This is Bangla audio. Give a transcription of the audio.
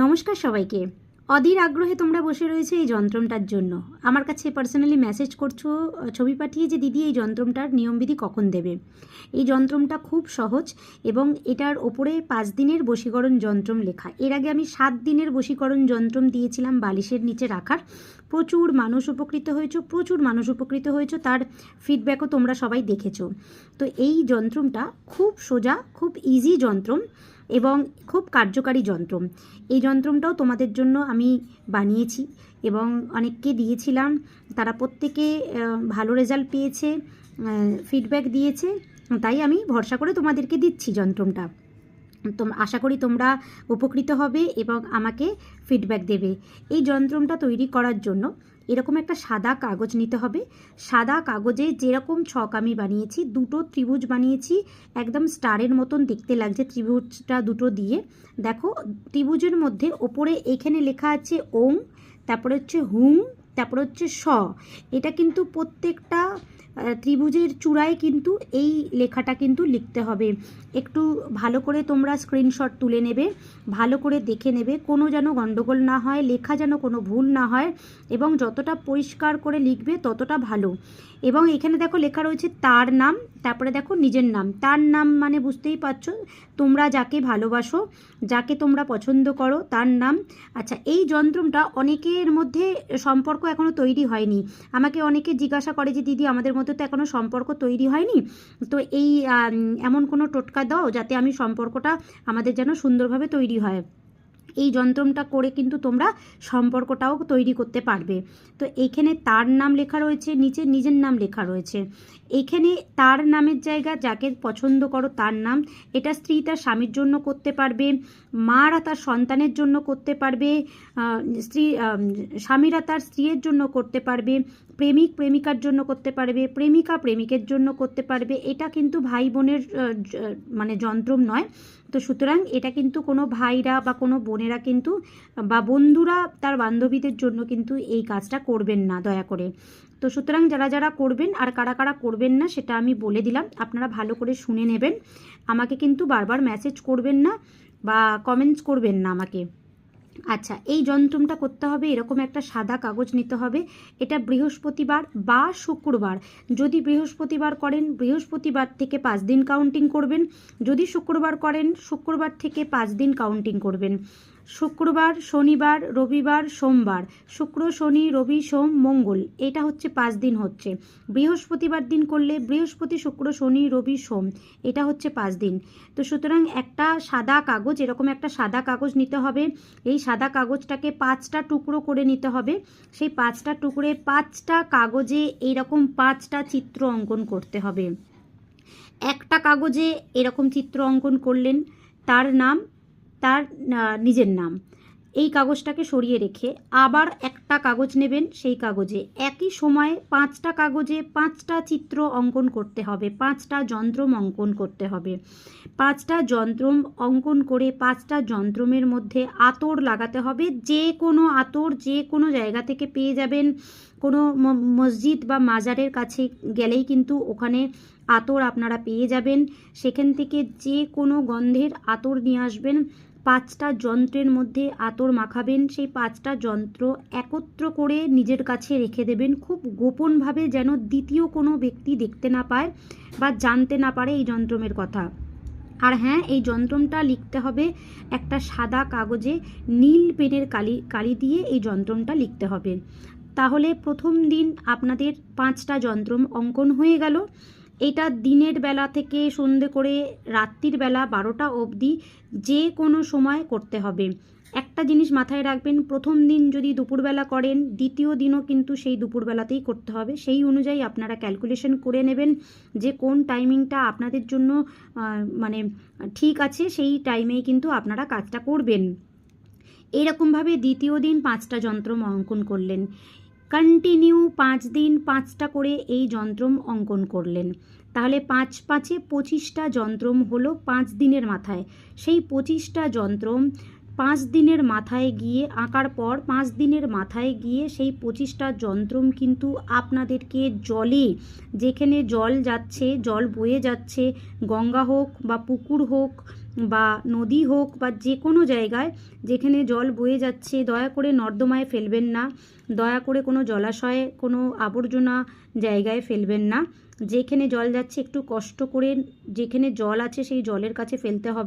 নমস্কার সবাইকে। অধীর আগ্রহে তোমরা বসে রয়েছে এই যন্ত্রমটার জন্য। আমার কাছে পার্সোনালি মেসেজ করছ, ছবি পাঠিয়ে যে দিদি এই যন্ত্রমটার নিয়মবিধি কখন দেবে। এই যন্ত্রমটা খুব সহজ এবং এটার ওপরে পাঁচ দিনের বশীকরণ যন্ত্রম লেখা। এর আগে আমি সাত দিনের বশীকরণ যন্ত্রম দিয়েছিলাম বালিশের নিচে রাখার। প্রচুর মানুষ উপকৃত হয়েছে, প্রচুর মানুষ উপকৃত হয়েছে, তার ফিডব্যাকও তোমরা সবাই দেখেছ। তো এই যন্ত্রমটা খুব সোজা, খুব ইজি যন্ত্রম। এবং খুব কার্যকারী যন্ত্র এই যন্ত্রটাও তোমাদের জন্য আমি বানিয়েছি এবং অনেককে দিয়েছিলাম। তারা প্রত্যেকে ভালো রেজাল্ট পেয়েছে ফিডব্যাক দিয়েছে। তাই আমি ভরসা করে তোমাদেরকে দিচ্ছি যন্ত্রমটা। তোম, আশা করি তোমরা উপকৃত হবে এবং আমাকে ফিডব্যাক দেবে। এই যন্ত্রমটা তৈরি করার জন্য এরকম একটা সাদা কাগজ নিতে হবে। সাদা কাগজে যেরকম ছক আমি বানিয়েছি, দুটো ত্রিভুজ বানিয়েছি, একদম স্টারের মতন দেখতে লাগছে ত্রিভুজটা দুটো দিয়ে। দেখো, ত্রিভুজের মধ্যে ওপরে এখানে লেখা আছে ওং, তারপরে হচ্ছে হুং, তারপরে হচ্ছে স এটা কিন্তু প্রত্যেকটা ত্রিভুজের চূড়ায় কিন্তু এই লেখাটা কিন্তু লিখতে হবে। একটু ভালো করে তোমরা স্ক্রিনশট তুলে নেবে, ভালো করে দেখে নেবে কোনো যেন গণ্ডগোল না হয়, লেখা যেন কোনো ভুল না হয় এবং যতটা পরিষ্কার করে লিখবে ততটা ভালো। এবং এখানে দেখো লেখা রয়েছে তার নাম তারপরে দেখো নিজের নাম। তার নাম মানে বুঝতেই পারছ, তোমরা যাকে ভালোবাসো, যাকে তোমরা পছন্দ করো, তার নাম। আচ্ছা এই যন্ত্রমটা অনেকের মধ্যে সম্পর্ক এখনও তৈরি হয়নি। আমাকে অনেকে জিজ্ঞাসা করে যে, দিদি, আমাদের মধ্যে তো এখনও সম্পর্ক তৈরি হয়নি? তো এই এমন কোনো টোটকা দাও যাতে আমি সম্পর্কটা আমাদের যেন সুন্দরভাবে তৈরি হয়। এই যন্ত্রমটা করে কিন্তু তোমরা সম্পর্কটাও তৈরি করতে পারবে। তো এইখানে তার নাম লেখা রয়েছে, নিচে নিজের নাম লেখা রয়েছে। এইখানে তার নামের জায়গা যাকে পছন্দ করো তার নাম, এটা স্ত্রী তার স্বামীর জন্য করতে পারবে, মারা তার সন্তানের জন্য করতে পারবে স্ত্রী স্বামীরা তার স্ত্রীর জন্য করতে পারবে, প্রেমিক, প্রেমিকার জন্য করতে পারবে, প্রেমিকা, প্রেমিকের জন্য করতে পারবে। এটা কিন্তু ভাই বোনের মানে যন্ত্রম নয়। তো সুতরাং এটা কিন্তু কোনো ভাইরা বা কোনো বোনেরা কিন্তু, বা বন্ধুরা তার বান্ধবীদের জন্য কিন্তু এই কাজটা করবেন না, দয়া করে। তো সুতরাং যারা যারা করবেন আর কারা কারা করবেন না সেটা আমি বলে দিলাম, আপনারা ভালো করে শুনে নেবেন। আমাকে কিন্তু বারবার মেসেজ করবেন না বা কমেন্টস করবেন না আমাকে। আচ্ছা এই যন্ত্রমটা করতে হবে, এরকম একটা সাদা কাগজ নিতে হবে। এটা বৃহস্পতিবার বা শুক্রবার। যদি বৃহস্পতিবার করেন, বৃহস্পতিবার থেকে পাঁচ দিন কাউন্টিং করবেন। যদি শুক্রবার করেন, শুক্রবার থেকে পাঁচ দিন কাউন্টিং করবেন। শুক্রবার, শনিবার, রবিবার, সোমবার। শুক্র, শনি, রবি, সোম, মঙ্গল। এটা হচ্ছে পাঁচ দিন হচ্ছে। বৃহস্পতিবার দিন করলে বৃহস্পতি, শুক্র, শনি, রবি, সোম। এটা হচ্ছে পাঁচ দিন। তো সুতরাং একটা সাদা কাগজ, এরকম একটা সাদা কাগজ নিতে হবে। এই সাদা কাগজটাকে পাঁচটা টুকরো করে নিতে হবে। সেই পাঁচটা টুকরে পাঁচটা কাগজে এইরকম পাঁচটা চিত্র অঙ্কন করতে হবে। একটা কাগজে এরকম চিত্র অঙ্কন করলেন। তার নাম তার নিজের নাম। এই কাগজটাকে সরিয়ে রেখে আবার একটা কাগজ নেবেন সেই কাগজে। একই সময়ে পাঁচটা কাগজে পাঁচটা চিত্র অঙ্কন করতে হবে, পাঁচটা যন্ত্রম অঙ্কন করতে হবে। পাঁচটা যন্ত্রম অঙ্কন করে পাঁচটা যন্ত্রমের মধ্যে আতর লাগাতে হবে। যে কোনো আতর যে কোনো জায়গা থেকে পেয়ে যাবেন। কোনো মসজিদ বা মাজারের কাছে গেলেই কিন্তু ওখানে আতর আপনারা পেয়ে যাবেন। সেখান থেকে যে কোনো গন্ধের আতর নিয়ে আসবেন। পাঁচটা যন্ত্রের মধ্যে আতর মাখাবেন। সেই পাঁচটা যন্ত্র একত্র করে নিজের কাছে রেখে দেবেন। খুব গোপনভাবে যেন দ্বিতীয় কোনো ব্যক্তি দেখতে না পায় বা জানতে না পারে এই যন্ত্রমের কথা। আর হ্যাঁ এই যন্ত্রমটা লিখতে হবে একটা সাদা কাগজে নীল পেনের কালি কালি দিয়ে এই যন্ত্রমটা লিখতে হবে। তাহলে প্রথম দিন আপনাদের পাঁচটা যন্ত্রম অঙ্কন হয়ে গেল। এটা দিনের বেলা থেকে সন্ধে করে রাত্রির বেলা বারোটা অবধি যে কোনো সময় করতে হবে। একটা জিনিস মাথায় রাখবেন, প্রথম দিন যদি দুপুরবেলা করেন, দ্বিতীয় দিনও কিন্তু সেই দুপুরবেলাতেই করতে হবে। সেই অনুযায়ী আপনারা ক্যালকুলেশন করে নেবেন যে কোন টাইমিংটা আপনাদের জন্য মানে ঠিক আছে, সেই টাইমেই কিন্তু আপনারা কাজটা করবেন। এরকমভাবে দ্বিতীয় দিন পাঁচটা যন্ত্রম অঙ্কন করলেন। কন্টিনিউ পাঁচ দিন পাঁচটা করে এই যন্ত্রম অঙ্কন করলেন। তাহলে পাঁচ পাঁচে পঁচিশটা যন্ত্রম হলো পাঁচ দিনের মাথায়। সেই পঁচিশটা যন্ত্রম পাঁচ দিনের মাথায় গিয়ে আঁকার পর পাঁচ দিনের মাথায় গিয়ে সেই পঁচিশটা যন্ত্রম কিন্তু আপনাদেরকে জলে, যেখানে জল যাচ্ছে, জল বয়ে যাচ্ছে, গঙ্গা হোক বা পুকুর হোক বা নদী হোক বা যে কোনো জায়গায় যেখানে জল বয়ে যাচ্ছে, দয়া করে নর্দমায় ফেলবেন না। দয়া করে কোনো জলাশয়ে, কোনো আবর্জনা জায়গায় ফেলবেন না। যেখানে জল যাচ্ছে, একটু কষ্ট করে যেখানে জল আছে, সেই জলের কাছে ফেলতে হবে।